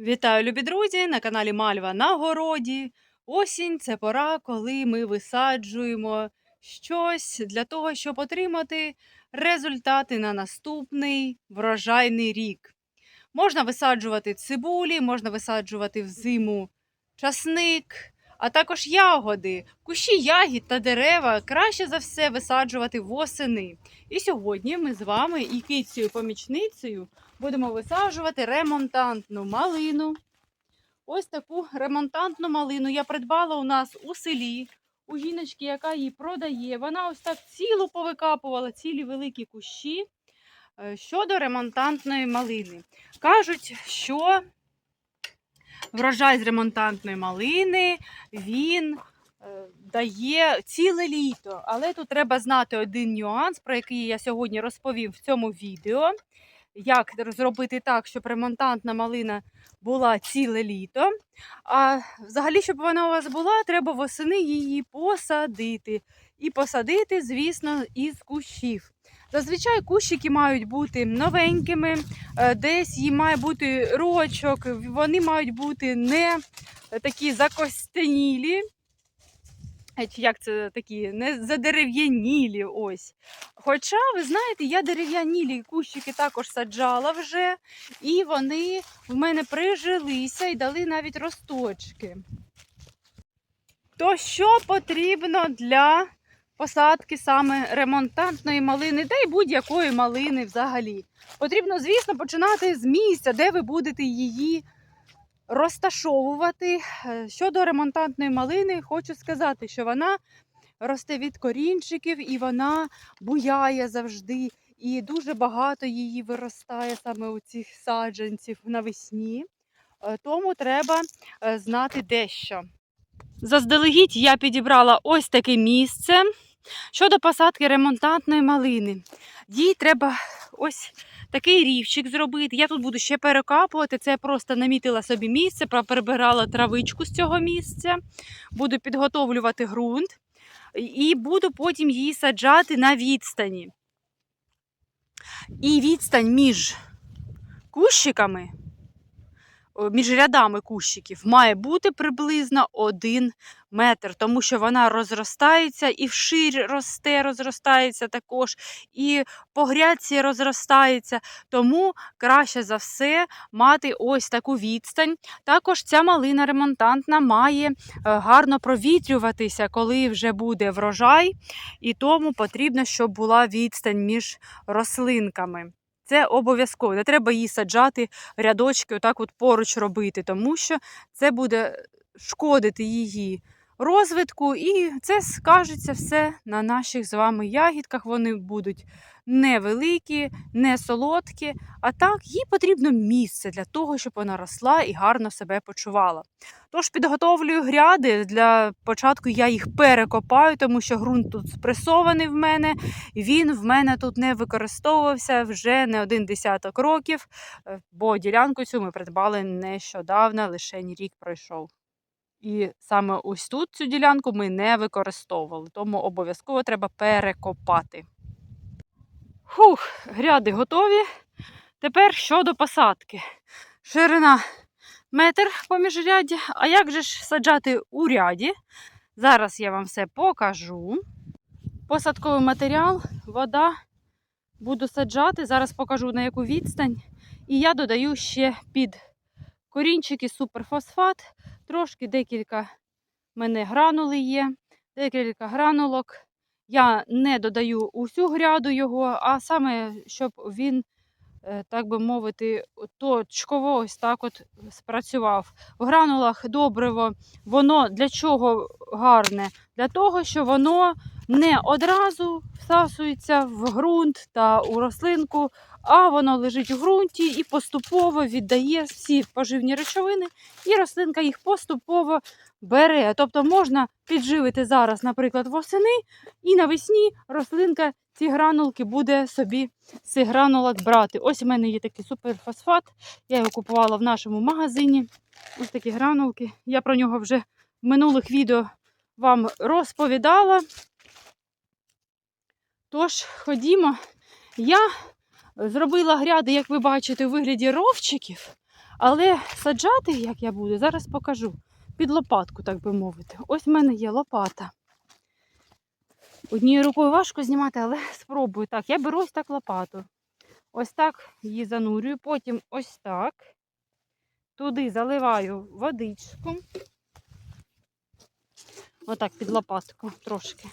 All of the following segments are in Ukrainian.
Вітаю, любі друзі! На каналі Мальва на городі. Осінь це пора, коли ми висаджуємо щось для того, щоб отримати результати на наступний врожайний рік. Можна висаджувати цибулі, можна висаджувати взиму часник, а також ягоди, кущі ягід та дерева краще за все висаджувати восени. І сьогодні ми з вами і кицею помічницею будемо висаджувати ремонтантну малину. Ось таку ремонтантну малину я придбала у нас у селі, у жіночки, яка її продає. Вона ось так цілу повикапувала, цілі великі кущі е, щодо ремонтантної малини. Кажуть, що врожай з ремонтантної малини він е, дає ціле літо. Але тут треба знати один нюанс, про який я сьогодні розповім в цьому відео як зробити так, щоб ремонтантна малина була ціле літо. А взагалі, щоб вона у вас була, треба восени її посадити. І посадити, звісно, із кущів. Зазвичай кущики мають бути новенькими, е, десь їм має бути рочок, вони мають бути не такі закостенілі, чи як це такі, не задерев'янілі ось. Хоча, ви знаєте, я дерев'янілі кущики також саджала вже, і вони в мене прижилися і дали навіть росточки. То що потрібно для посадки саме ремонтантної малини, та й будь-якої малини взагалі? Потрібно, звісно, починати з місця, де ви будете її розташовувати. Е, Щодо ремонтантної малини, хочу сказати, що вона росте від корінчиків і вона буяє завжди. І дуже багато її виростає саме у цих саджанців навесні. Е, Тому треба е, знати дещо. Заздалегідь я підібрала ось таке місце. Щодо посадки ремонтантної малини. Їй треба ось такий рівчик зробити. Я тут буду ще перекапувати. Це я просто намітила собі місце, прибирала травичку з цього місця, буду підготовлювати ґрунт і буду потім її саджати на відстані. І відстань між кущиками, між рядами кущиків має бути приблизно 1 метр, тому що вона розростається і вширь росте, розростається також, і по грядці розростається. Тому краще за все мати ось таку відстань. Також ця малина ремонтантна має е, гарно провітрюватися, коли вже буде врожай, і тому потрібно, щоб була відстань між рослинками. Це обов'язково. Не треба її саджати рядочки, отак от поруч робити, тому що це буде шкодити її розвитку, і це скажеться все на наших з вами ягідках. Вони будуть невеликі, не солодкі. А так, їй потрібно місце для того, щоб вона росла і гарно себе почувала. Тож підготовлюю гряди. Для початку я їх перекопаю, тому що ґрунт тут спресований в мене. Він в мене тут не використовувався вже не один десяток років, е, бо ділянку цю ми придбали нещодавно, лише рік пройшов. І саме ось тут цю ділянку ми не використовували, тому обов'язково треба перекопати. Фух, гряди готові. Тепер щодо посадки. Ширина метр поміж ряді. А як же ж саджати у ряді? Зараз я вам все покажу. Посадковий матеріал, вода. Буду саджати. Зараз покажу на яку відстань. І я додаю ще під корінчики суперфосфат. Трошки декілька в мене гранули є, декілька гранулок. Я не додаю усю гряду його, а саме, щоб він, е, так би мовити, точково ось так от спрацював. В гранулах добриво, воно для чого гарне? Для того, що воно не одразу всасується в ґрунт та у рослинку, а воно лежить у ґрунті і поступово віддає всі поживні речовини, і рослинка їх поступово бере. Тобто можна підживити зараз, наприклад, восени, і навесні рослинка ці гранулки буде собі з гранулок брати. Ось у мене є такий суперфосфат. Я його купувала в нашому магазині. Ось такі гранулки. Я про нього вже в минулих відео вам розповідала. Тож, ходімо, я зробила гряди, як ви бачите, у вигляді ровчиків, Але саджати, як я буду, зараз покажу. Під лопатку, так би мовити. Ось в мене є лопата. Однією рукою важко знімати, але спробую. Так, я беру ось так лопату. Ось так її занурюю, потім ось так. Туди заливаю водичку. Отак під лопатку трошки.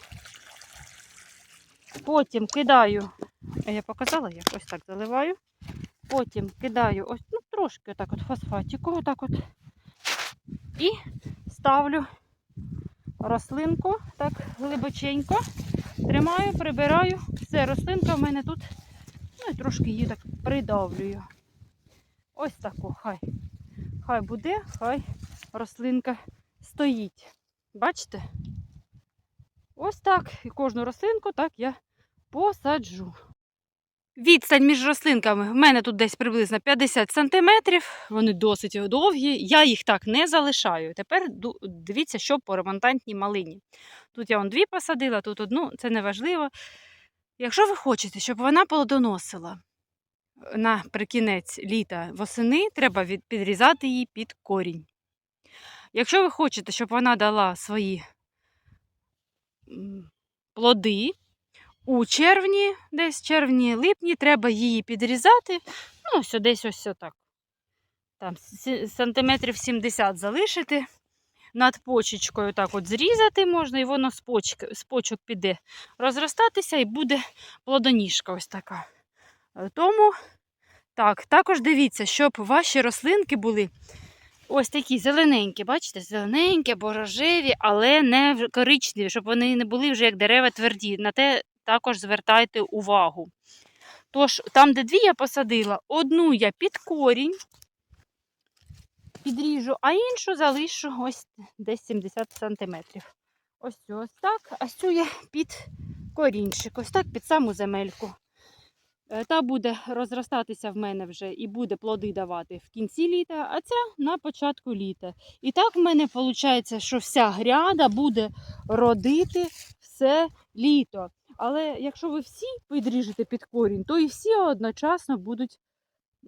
Потім кидаю, я показала, як ось так заливаю. Потім кидаю ось ну, трошки отак от фосфатику, отак от. І ставлю рослинку так глибоченько. Тримаю, прибираю. Все, рослинка в мене тут. Ну і трошки її так придавлюю. Ось тако, хай. Хай буде, хай рослинка стоїть. Бачите? Ось так. І кожну рослинку так я посаджу. Відстань між рослинками в мене тут десь приблизно 50 см. Вони досить довгі. Я їх так не залишаю. Тепер дивіться, що по ремонтантній малині. Тут я вон дві посадила, тут одну, це не важливо. Якщо ви хочете, щоб вона плодоносила наприкінець літа восени, треба підрізати її під корінь. Якщо ви хочете, щоб вона дала свої плоди, у червні, десь червні-липні, треба її підрізати. Ну, ось десь ось так. Там сантиметрів 70 залишити. Над почечкою так от зрізати можна, і воно з, почки, з почок піде розростатися і буде плодоніжка ось така. Е, Тому так, також дивіться, щоб ваші рослинки були ось такі зелененькі, бачите, зелененькі або рожеві, але не коричневі, щоб вони не були вже як дерева тверді. На те також звертайте увагу. Тож, там, де дві я посадила, одну я під корінь підріжу, а іншу залишу ось десь 70 сантиметрів. Ось ось так, а цю я під корінчик, ось так під саму земельку. Е, Та буде розростатися в мене вже і буде плоди давати в кінці літа, а ця на початку літа. І так в мене виходить, що вся гряда буде родити все літо. Але якщо ви всі підріжете під корінь, то і всі одночасно будуть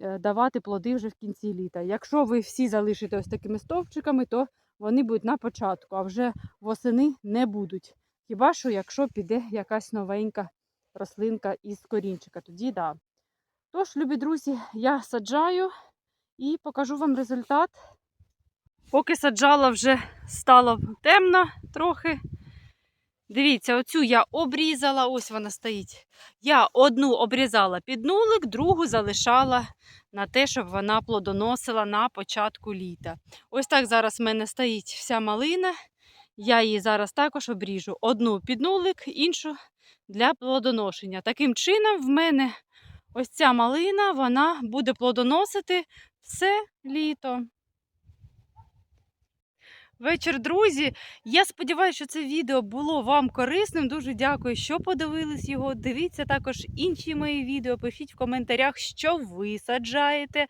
е, давати плоди вже в кінці літа. Якщо ви всі залишите ось такими стовпчиками, то вони будуть на початку, а вже восени не будуть. Хіба що, якщо піде якась новенька рослинка із корінчика, тоді да. Тож, любі друзі, я саджаю і покажу вам результат. Поки саджала, вже стало темно трохи. Дивіться, оцю я обрізала, ось вона стоїть. Я одну обрізала під нулик, другу залишала на те, щоб вона плодоносила на початку літа. Ось так зараз в мене стоїть вся малина. Я її зараз також обріжу. Одну під нулик, іншу для плодоношення. Таким чином, в мене ось ця малина вона буде плодоносити все літо. Вечір, друзі. Я сподіваюся, що це відео було вам корисним. Дуже дякую, що подивились його. Дивіться також інші мої відео. Пишіть в коментарях, що ви саджаєте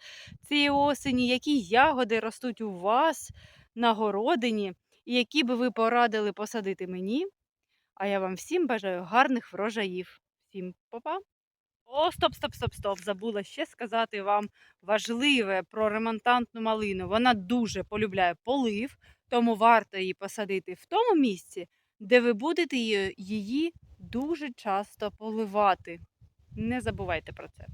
цієї осені, які ягоди ростуть у вас на городині, і які би ви порадили посадити мені. А я вам всім бажаю гарних врожаїв. Всім па-па! О, стоп, стоп, стоп, стоп. Забула ще сказати вам важливе про ремонтантну малину. Вона дуже полюбляє полив, тому варто її посадити в тому місці, де ви будете її- дуже часто поливати. Не забувайте про це.